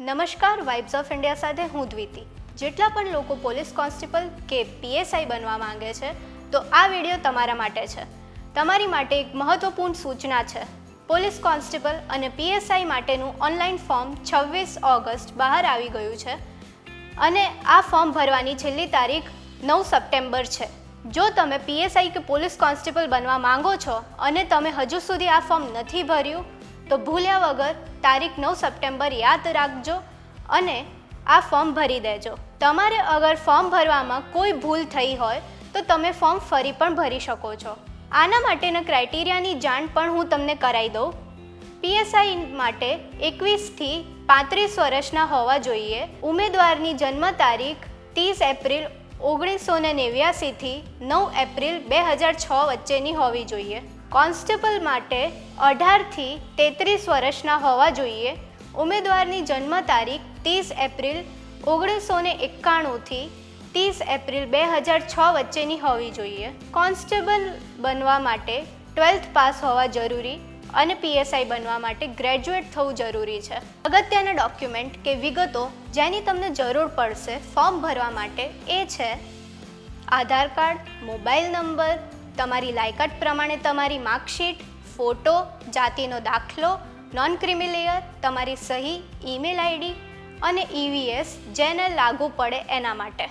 નમસ્કાર vibes of India સાથે હું દ્વિતી. જેટલા પણ લોકો પોલીસ કોન્સ્ટેબલ કે પીએસઆઈ બનવા માંગે છે, તો આ વીડિયો તમારા માટે છે. તમારી માટે એક મહત્વપૂર્ણ સૂચના છે. પોલીસ કોન્સ્ટેબલ અને પીએસઆઈ માટેનું ઓનલાઈન ફોર્મ છવ્વીસ ઓગસ્ટ બહાર આવી ગયું છે અને આ ફોર્મ ભરવાની છેલ્લી તારીખ નવ સપ્ટેમ્બર છે. જો તમે પીએસઆઈ કે પોલીસ કોન્સ્ટેબલ બનવા માંગો છો અને તમે હજુ સુધી આ ફોર્મ નથી ભર્યું તો ભૂલ્યા વગર તારીખ નવ સપ્ટેમ્બર યાદ રાખજો અને આ ફોર્મ ભરી દેજો. તમારે અગર ફોર્મ ભરવામાં કોઈ ભૂલ થઈ હોય તો તમે ફોર્મ ફરી પણ ભરી શકો છો. આના માટેના ક્રાઇટેરિયાની જાણ પણ હું તમને કરાવી દઉં. પીએસઆઈ માટે એકવીસથી પાંત્રીસ વર્ષના હોવા જોઈએ. ઉમેદવારની જન્મ તારીખ ત્રીસ એપ્રિલ ઓગણીસો ને નેવ્યાસીથી નવ એપ્રિલ બે હજાર છ વચ્ચેની હોવી જોઈએ. કોન્સ્ટેબલ માટે અઢારથી તેત્રીસ વર્ષના હોવા જોઈએ. ઉમેદવારની જન્મ તારીખ ત્રીસ એપ્રિલ ઓગણીસો ને એકાણુંથી ત્રીસ એપ્રિલ બે હજાર છ વચ્ચેની હોવી જોઈએ. કોન્સ્ટેબલ બનવા માટે ટ્વેલ્થ પાસ હોવા જરૂરી અને પીએસઆઈ બનવા માટે ગ્રેજ્યુએટ થવું જરૂરી છે. અગત્યના ડોક્યુમેન્ટ કે વિગતો જેની તમને જરૂર પડશે ફોર્મ ભરવા માટે એ છે. આધાર કાર્ડ, મોબાઈલ નંબર તમારી લાયકાત પ્રમાણે તમારી માર્કશીટ, ફોટો, જાતિનો દાખલો નોન ક્રિમિલેયર તમારી સહી ઈમેલ આઈડી અને ઈવીએસ જેને લાગુ પડે એના માટે.